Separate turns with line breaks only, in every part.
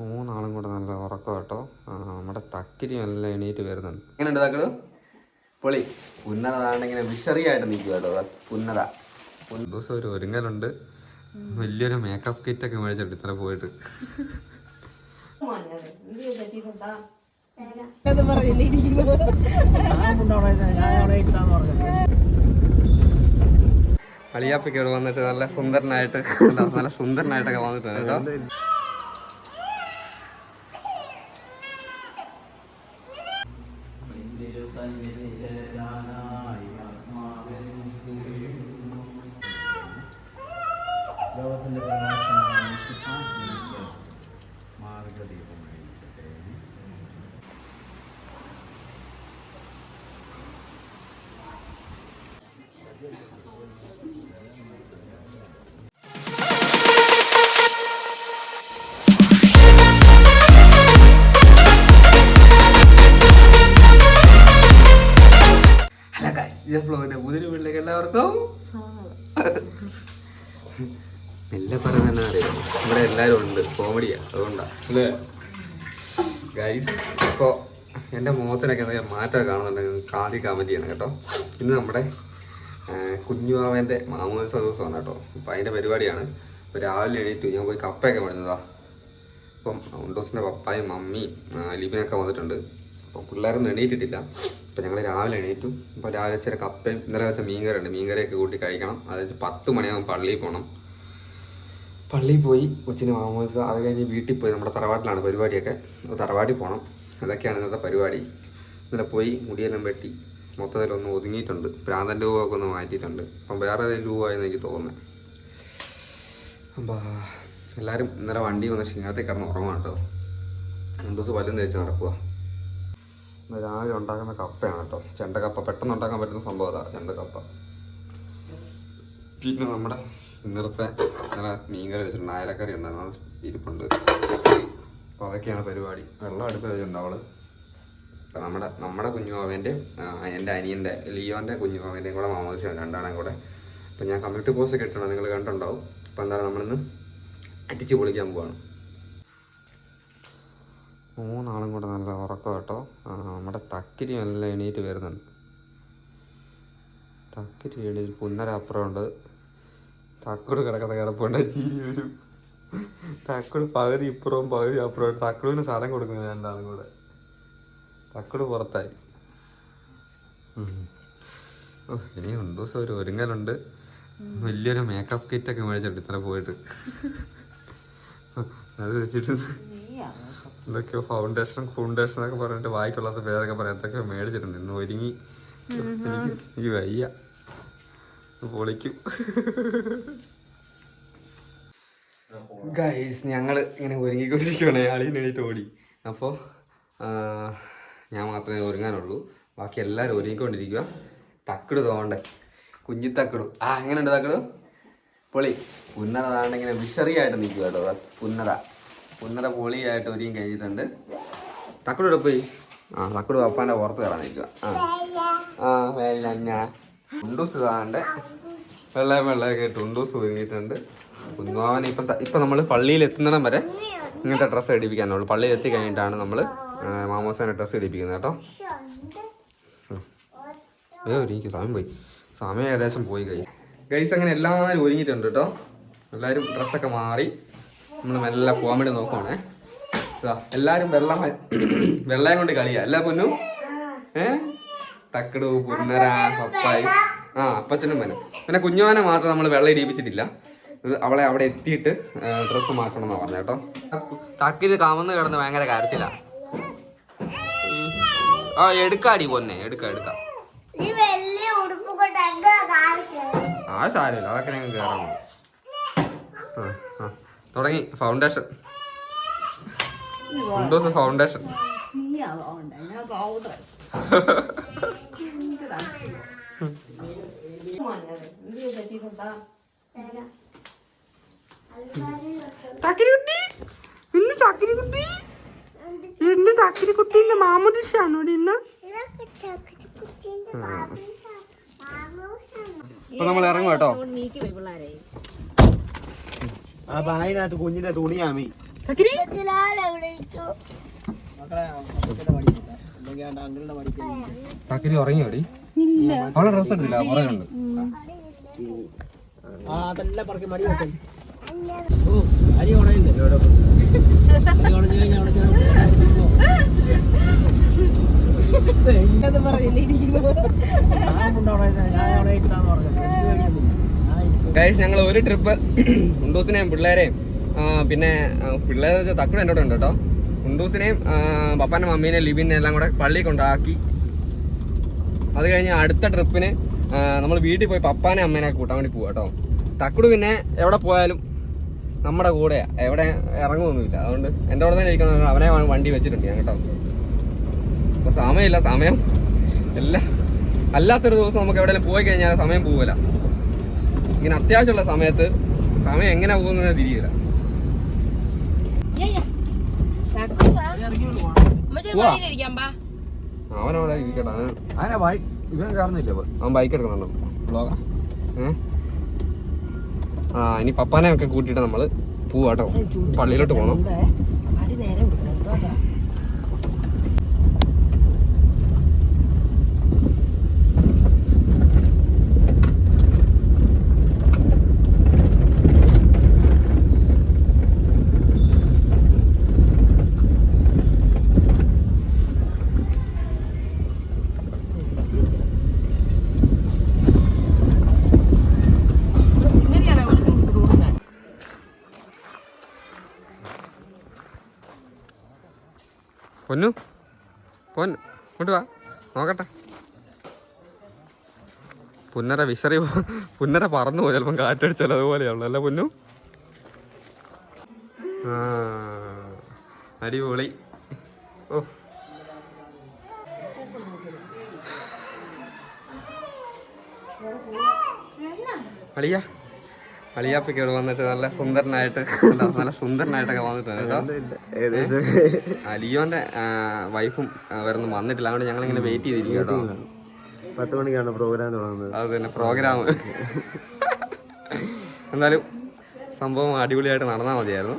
മൂന്നാളും കൂടെ നല്ല ഉറക്കം കേട്ടോ. നമ്മുടെ തക്കിരി നല്ല എണീറ്റ് വരുന്നുണ്ട്. എങ്ങനെയുണ്ട് താക്കൾ പൊളി. പുന്നത ഇങ്ങനെ വിഷറിയായിട്ട് നിൽക്കുക കേട്ടോ. പുന്നത. പുന്ന- ദിവസം ഒരു ഒരുങ്ങലുണ്ട്. വലിയൊരു മേക്കപ്പ് കിറ്റ് ഒക്കെ മേടിച്ചിട്ട് ഇത്ര പോയിട്ട്. അളിയാപ്പിക്ക് ഇവിടെ വന്നിട്ട് നല്ല സുന്ദരനായിട്ട് നല്ല സുന്ദരനായിട്ടൊക്കെ വന്നിട്ടുണ്ട് കേട്ടോ. ഇത് പുതിയ വീട്ടിലേക്ക് എല്ലാവർക്കും. മെല്ലെ തന്നെ അറിയാം? ഇവിടെ എല്ലാവരും ഉണ്ട്. കോമഡിയാ. അതുകൊണ്ടാ. അല്ലേ ഗൈസ് ഇപ്പോൾ എന്റെ മുഖത്തിനൊക്കെ എന്തെങ്കിലും മാറ്റം കാണുന്നുണ്ടെങ്കിൽ ആദ്യം കമന്റ് ചെയ്യണം കേട്ടോ. ഇന്ന് നമ്മുടെ കുഞ്ഞുമാവന്റെ മാമോദിസ ദിവസമാണ് കേട്ടോ. അപ്പോൾ അതിന്റെ പരിപാടിയാണ്. ഇപ്പോൾ രാവിലെ എണീറ്റു ഞാൻ പോയി കപ്പയൊക്കെ മേടിച്ചതാ. അപ്പം ഉണ്ടോസിന്റെ പപ്പായും മമ്മി ലിബിനൊക്കെ വന്നിട്ടുണ്ട്. അപ്പോൾ പിള്ളേരൊന്നും എണീറ്റിട്ടില്ല. അപ്പോൾ ഞങ്ങൾ രാവിലെ എണീറ്റു അപ്പോൾ രാവിലെ ചില കപ്പയും ഇന്നലെ വെച്ച മീൻകറി ഉണ്ട് മീൻകറിയൊക്കെ കൂട്ടി കഴിക്കണം. അത് വെച്ച് പത്ത് മണിയാകും പള്ളിയിൽ പോകണം പള്ളിയിൽ പോയി കൊച്ചിന് മാമോദിസ അത് കഴിഞ്ഞ് വീട്ടിൽ പോയി. നമ്മുടെ തറവാട്ടിലാണ് പരിപാടിയൊക്കെ. തറവാട്ടിൽ പോകണം അതൊക്കെയാണ് ഇന്നത്തെ പരിപാടി. ഇന്നലെ പോയി മുടിയെല്ലാം വെട്ടി. മൊത്തത്തിലൊന്ന് ഒതുങ്ങിയിട്ടുണ്ട്. പ്രാന്തന്റെ രൂപമൊക്കെ ഒന്ന് മാറ്റിയിട്ടുണ്ട്. അപ്പം വേറെ ഏതെങ്കിലും രൂപമായെന്ന് എനിക്ക് തോന്നുന്നത് അപ്പോൾ എല്ലാവരും ഇന്നലെ വണ്ടി വന്ന് ക്ഷീണത്തിൽ കിടന്ന് ഉറങ്ങാം കേട്ടോ. രണ്ടു ദിവസം പല്ലും തേച്ച് നടക്കുക രാവിലെ ഉണ്ടാക്കുന്ന കപ്പയാണ് കേട്ടോ. ചെണ്ടക്കപ്പ പെട്ടെന്ന് ഉണ്ടാക്കാൻ പറ്റുന്ന സംഭവം അതാ ചെണ്ടക്കപ്പ. പിന്നെ നമ്മുടെ ഇന്നലത്തെ ഇന്നലെ മീൻകറി വെച്ചിട്ടുണ്ട് അയലക്കറി ഉണ്ടായിരുന്നു ഇരിപ്പുണ്ട്. അപ്പോൾ അതൊക്കെയാണ് പരിപാടി. വെള്ളം അടുപ്പ് വെച്ചിട്ടുണ്ട് അവൾ. അപ്പം നമ്മുടെ നമ്മുടെ കുഞ്ഞുമാവന്റെ എന്റെ അനിയന്റെ ലിയോന്റെ കുഞ്ഞുമാവേന്റെയും കൂടെ മാമോദിച്ചാണ് രണ്ടാണെ കൂടെ. അപ്പൊ ഞാൻ കമ്മ്യൂണിറ്റി പോസ്റ്റ് ഒക്കെ നിങ്ങൾ കണ്ടുണ്ടാവും അപ്പൊ എന്താണ് നമ്മളിന്ന് അടിച്ച് പൊളിക്കാൻ പോവാണ്. മൂന്നാളും കൂടെ നല്ല ഉറക്കം കേട്ടോ. നമ്മുടെ തക്കിരി നല്ല എണീറ്റ് വരുന്നുണ്ട്. തക്കിരി എണീറ്റ് പുന്നര അപ്പുറമുണ്ട്. തക്കട് കിടക്കുന്ന കിടപ്പുണ്ട്. ചീരി വരും തക്കട് പകുതി ഇപ്പുറവും പകുതി അപ്പുറവും. തക്കടിന് സ്ഥലം കൊടുക്കുന്നത് രണ്ടാളും കൂടെ. തക്കട് പുറത്തായി. ഇനി രണ്ടു ദിവസം ഒരു ഒരുങ്ങലുണ്ട്. വലിയൊരു മേക്കപ്പ് കിറ്റൊക്കെ മേടിച്ചിട്ട് ഇത്ര പോയിട്ട്. അത് വെച്ചിട്ട് എന്തൊക്കെയോ ഫൗണ്ടേഷൻ ഫൗണ്ടേഷൻ എന്നൊക്കെ പറഞ്ഞിട്ട് വായിക്കൊള്ളാത്ത പേരൊക്കെ പറയാം എന്തൊക്കെയോ മേടിച്ചിട്ടുണ്ട്. ഇന്ന് ഒരുങ്ങി. എനിക്ക് എനിക്ക് വയ്യ. പൊളിക്കും. ഗൈസ് ഞങ്ങൾ ഇങ്ങനെ ഒരുങ്ങിക്കൊണ്ടിരിക്കുകയാണ് അളിയൻ എണീറ്റ് ഓടി. അപ്പോൾ ഞാൻ മാത്രമേ ഒരുങ്ങാനുള്ളൂ. ബാക്കി എല്ലാവരും ഒരുങ്ങിക്കൊണ്ടിരിക്കുക തക്കിട് തോണ്ടേ കുഞ്ഞി തക്കിടും. ആ എങ്ങനെയുണ്ട് തക്കിടും? പൊളി. പുന്നറ താണ്ട് വിഷറിയായിട്ട് ആയിട്ട് നിൽക്കുക കേട്ടോ. ദാ പുന്നത പൊളിയായിട്ട് ഒരിയും കഴിഞ്ഞിട്ടുണ്ട്. തക്കടു ഇവിടെ പോയി? ആ തക്കട പപ്പാന്റെ ഓർത്ത് കയറാൻ നിൽക്കുക. ആ. ആ വെല്ല ഉണ്ടൂസ് വെള്ളം വെള്ള വെള്ളമൊക്കെ ആയിട്ട് ഉണ്ടൂസ് ഒരുങ്ങിയിട്ടുണ്ട്. കുഞ്ഞുമാവൻ ഇപ്പം ഇപ്പം നമ്മൾ പള്ളിയിൽ എത്തുന്നിടം വരെ ഇങ്ങനത്തെ ഡ്രസ്സ് ഇടിപ്പിക്കാനുള്ളൂ. പള്ളിയിൽ എത്തി കഴിഞ്ഞിട്ടാണ് നമ്മൾ മാമോസാന്റെ ഡ്രസ്സ് ഇടിപ്പിക്കുന്നത് കേട്ടോ. ഏ എനിക്ക് സമയം പോയി. സമയം ഏകദേശം പോയി ഗൈസ് ഗൈസ് അങ്ങനെ എല്ലാവരും ഒരുങ്ങിയിട്ടുണ്ട് കേട്ടോ. എല്ലാവരും ഡ്രസ്സൊക്കെ മാറി. നമ്മൾ മെല്ലെ പോകാൻ വേണ്ടി നോക്കുവാണേ എല്ലാരും എല്ലാവരും വെള്ളം വെള്ളം കൊണ്ട് കളിയാ. അല്ല പൊന്നു? ഏ? തക്കടു പുന്നര പപ്പായി. ആ അപ്പച്ചനും മനും. പിന്നെ കുഞ്ഞുവാനെ മാത്രം നമ്മൾ വെള്ളം ഇടിപ്പിച്ചിട്ടില്ല. അവളെ അവിടെ എത്തിയിട്ട് ഡ്രസ്സ് മാറ്റണം എന്നാ പറഞ്ഞ കേട്ടോ. തക്കിത് കമന്ന് കിടന്ന് ഭയങ്കര കരച്ചില്ല ആ എടുക്കാടി പൊന്നെ. എടുക്ക എടുക്ക. ആ സാരമില്ല അതൊക്കെ ഞങ്ങൾ കയറാൻ പോകും ആ, ആ. തുടങ്ങി. ഫൗണ്ടേഷൻ ഫൗണ്ടേഷൻ ചക്കിരിക്കുട്ടി ഇന്ന് ചക്കിരിക്കുട്ടി എന്റെ ചക്കിരിക്കുട്ടീന്റെ മാമുദിഷാണോ ഇന്ന്.
ബാബുസാണ്.
ഇപ്പൊ നമ്മൾ ഇറങ്ങും കേട്ടോ
അപ്പൊ അതിനകത്ത് കുഞ്ഞിന്റെ തുണിയാമി
ഇതിനാലെ വിളിച്ചു
മക്കളെ അപ്പച്ചന്റെ മടി കിട്ടാ ആ കുഞ്ഞിന്റെ മടി
തക്കരി ഉറങ്ങിയോടി അവളെ ഡ്രസ് എടുത്തില്ല
ഓ അരി ഉണഞ്ഞു കഴിഞ്ഞാൽ അവിടെ ചെന്ന് ഞാൻ കൊണ്ടുപോകണ ഞാൻ അവിടെ ഇട്ടാന്ന് പറഞ്ഞത്
ഗൈസ് ഞങ്ങൾ ഒരു ട്രിപ്പ് ഉണ്ടൂസിനെയും പിള്ളേരെയും പിന്നെ പിന്നെ വെച്ചാൽ തക്കുടെ എന്റെ ഉണ്ട് കേട്ടോ. ഉണ്ടൂസിനെയും ആ, പപ്പാന്റെ മമ്മീനെയും ലിബിനെ എല്ലാം കൂടെ പള്ളി കൊണ്ടാക്കി. അത് കഴിഞ്ഞ് അടുത്ത ട്രിപ്പിന് നമ്മൾ വീട്ടിൽ പോയി പപ്പാനെ അമ്മേനെ കൂട്ടാൻ വേണ്ടി പോവാ കേട്ടോ. തക്കുട് പിന്നെ എവിടെ പോയാലും നമ്മുടെ കൂടെയാ. എവിടെ ഇറങ്ങുമൊന്നുമില്ല അതുകൊണ്ട് എന്റെ കൂടെ തന്നെ ഇരിക്കണം. അവനെ വണ്ടി വെച്ചിട്ടുണ്ട് ഞാൻ കേട്ടോ. അപ്പോൾ സമയമില്ല സമയം. എല്ലാം അല്ലാത്തൊരു ദിവസം നമുക്ക് എവിടെയെങ്കിലും പോയി കഴിഞ്ഞാൽ സമയം പോവില്ല ഇങ്ങനെ അത്യാവശ്യമുള്ള സമയത്ത് സമയം എങ്ങനെ പോകുന്നത് തിരിയില്ല. അവനവിടെ ഇരിക്കട്ടെ അവൻ
അവനെ വായി ഇവൻ കാരണമില്ല
അവൻ ബൈക്ക് എടുക്കുന്നുണ്ടോ. ബ്ലോഗാ ആ? ഇനി പപ്പാനെ ഒക്കെ കൂട്ടിയിട്ട് നമ്മൾ പോവാട്ടോ പള്ളിയിലോട്ട് പോകണം പൊന്നു. പൊന്നു ഇങ്ങോട്ട് വാ. നോക്കട്ടെ. പുന്നര വിശറി പുന്നര പറന്നു പോയി. ചിലപ്പം കാറ്റടിച്ചാൽ അതുപോലെയാണല്ലോ അല്ല പൊന്നു? അടിപൊളി. ഓ. അളിയ. അളിയാപ്പൊക്കെ ഇവിടെ വന്നിട്ട് നല്ല സുന്ദരനായിട്ട് നല്ല സുന്ദരനായിട്ടൊക്കെ വന്നിട്ടുണ്ട് കേട്ടോ. അലിയോന്റെ വൈഫും അവരൊന്നും വന്നിട്ടില്ല. അതുകൊണ്ട് ഞങ്ങൾ ഇങ്ങനെ വെയിറ്റ് ചെയ്തിരിക്കും കേട്ടോ
പത്ത് മണിക്കാണ് പ്രോഗ്രാം തുടങ്ങുന്നത്.
അത് തന്നെ പ്രോഗ്രാം എന്നാലും സംഭവം അടിപൊളിയായിട്ട് നടന്നാൽ മതിയായിരുന്നു.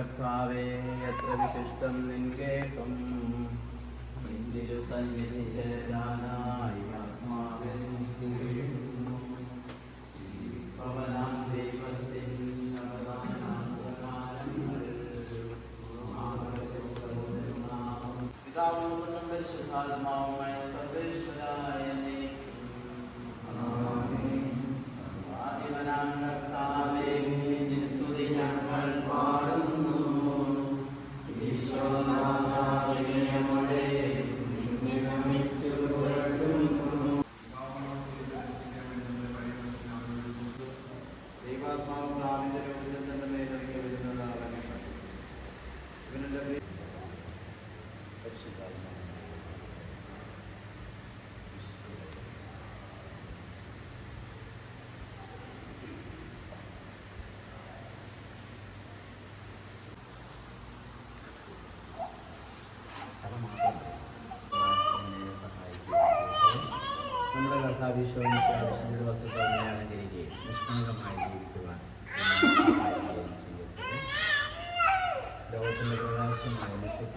കർത്താവേ എത്ര വിശിഷ്ടം നിൻകേട്ടം നിന്റെ സന്നിധി ചേരാനായി ആത്മാവിൽ പവനാം ദൈവത്തിൻ പിതാവും പരിശുദ്ധാത്മാവുമായ നമ്മുടെ കർത്താവിശ്വരനെ വസ്തുക്കൾ അലങ്കരിക്കുകയും നിഷ്കളങ്കമായി ജീവിക്കുവാൻ ലോകത്തിന്റെ പ്രകാശമായി വിശുദ്ധ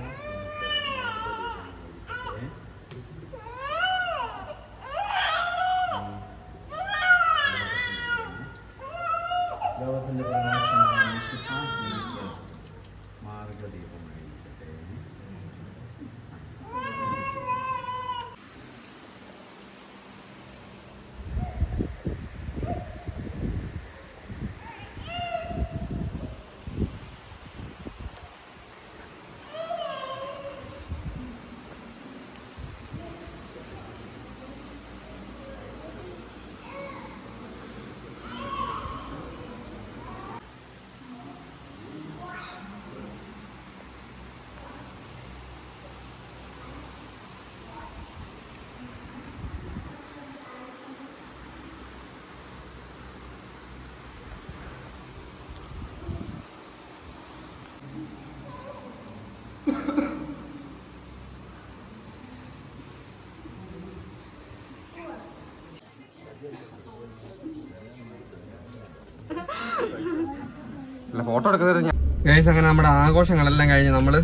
ഫോട്ടോ എടുക്കുന്നത് ഗൈസ് അങ്ങനെ നമ്മുടെ ആഘോഷങ്ങളെല്ലാം കഴിഞ്ഞ് നമ്മൾ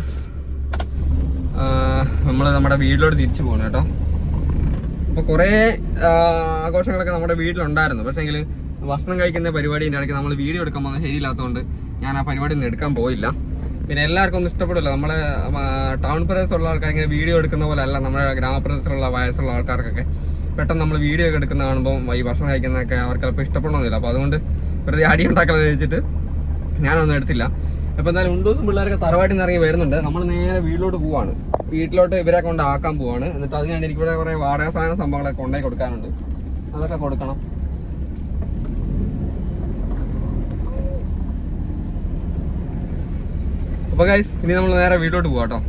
നമ്മൾ നമ്മുടെ വീട്ടിലോട്ട് തിരിച്ചു പോകണം കേട്ടോ. അപ്പൊ കുറേ ആഘോഷങ്ങളൊക്കെ നമ്മുടെ വീട്ടിലുണ്ടായിരുന്നു. പക്ഷേങ്കിൽ ഭക്ഷണം കഴിക്കുന്ന പരിപാടിന്റെ ഇടയ്ക്ക് നമ്മൾ വീഡിയോ എടുക്കാൻ പോകുന്നത് ശരിയില്ലാത്തതുകൊണ്ട് ഞാൻ ആ പരിപാടി ഒന്നും എടുക്കാൻ പോയില്ല. പിന്നെ എല്ലാവർക്കും ഒന്നും ഇഷ്ടപ്പെടില്ല. നമ്മളെ ടൗൺ പ്രദേശത്തുള്ള ആൾക്കാർ ഇങ്ങനെ വീഡിയോ എടുക്കുന്ന പോലെ അല്ല. നമ്മുടെ ഗ്രാമപ്രദേശത്തുള്ള വയസ്സുള്ള ആൾക്കാർക്കൊക്കെ പെട്ടെന്ന് നമ്മൾ വീഡിയോ ഒക്കെ എടുക്കുന്ന കാണുമ്പോൾ ഈ ഭക്ഷണം കഴിക്കുന്നതൊക്കെ അവർക്ക് ചിലപ്പോൾ ഇഷ്ടപ്പെടണമെന്നില്ല അപ്പോൾ അതുകൊണ്ട് വെറുതെ അടി ഉണ്ടാക്കണമെന്ന് വെച്ചിട്ട് ഞാനൊന്നും എടുത്തില്ല. അപ്പോൾ എന്തായാലും ഉണ്ടു ദിവസം പിള്ളേരൊക്കെ തറവാട്ടിൽ നിന്ന് ഇറങ്ങി വരുന്നുണ്ട്. നമ്മൾ നേരെ വീട്ടിലോട്ട് പോവാണ്. വീട്ടിലോട്ട് ഇവരെ കൊണ്ട് ആക്കാൻ പോവാണ്. എന്നിട്ട് അത് കഴിഞ്ഞ് എനിക്ക് ഇവിടെ കുറേ വാടക സാധന സംഭവങ്ങളൊക്കെ കൊണ്ടുപോയി കൊടുക്കാനുണ്ട്. അതൊക്കെ കൊടുക്കണം. അപ്പോൾ ഗൈസ് ഇനി നമ്മൾ നേരെ വീട്ടിലോട്ട് പോവാം കേട്ടോ